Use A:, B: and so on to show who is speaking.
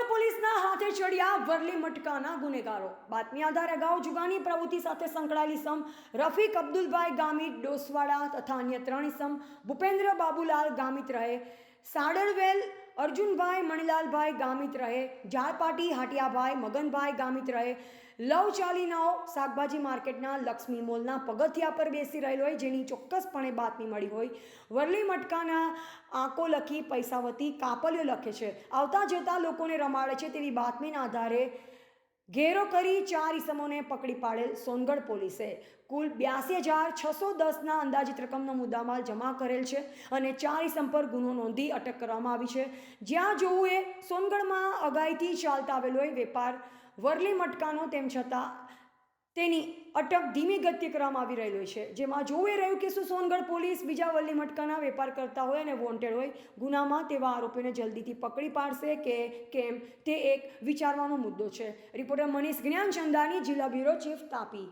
A: સોનગઢ પોલીસના હાથે ચડ્યા વરલી મટકાના ગુનેગારો. બાતમી આધારે અગાઉ જુગાની પ્રવૃત્તિ સાથે સંકળાયેલી સમ રફીક અબ્દુલભાઈ ગામિત ડોસવાડા તથા અન્ય ત્રણ સમ ભૂપેન્દ્ર બાબુલાલ ગામિત રહે. સાડળવેલ અર્જુનભાઈ મણિલાલભાઈ ગામિત રહે ઝાડપાટી હાટિયાભાઈ મગનભાઈ ગામિત રહે, લવ ચાલીનાઓ શાકભાજી માર્કેટના લક્ષ્મી મોલના પગથિયા પર બેસી રહેલો હોય, જેની ચોક્કસપણે બાતમી મળી હોય. વરલી મટકાના આંકો લખી પૈસાવતી કાપલીઓ લખે છે. આવતા જતા લોકોને રમાડે છે તેવી બાતમીના આધારે ઘેરો કરી ચાર ઇસમોને પકડી પાડેલ સોનગઢ પોલીસે. કુલ બ્યાસી હજાર છસો દસના અંદાજિત રકમનો મુદ્દામાલ જમા કરેલ છે અને ચાર ઇસમ પર ગુનો નોંધી અટક કરવામાં આવી છે. જ્યાં જોવું એ સોનગઢમાં અગાઈથી ચાલતા આવેલો વેપાર વરલી મટકાનો તેમ છતાં તેની અટક ધીમી ગતિએ કરવામાં આવી રહેલો છે. જેમાં જોઈ રહ્યું કે શું સોનગઢ પોલીસ બીજા વલ્લી મટકાના વેપાર કરતા હોય અને વોન્ટેડ હોય ગુનામાં તેવા આરોપીને જલ્દીથી પકડી પાડશે કે કેમ તે એક વિચારવાનો મુદ્દો છે. રિપોર્ટર મનીષ જ્ઞાનચંદાની જિલ્લા બ્યુરો ચીફ તાપી.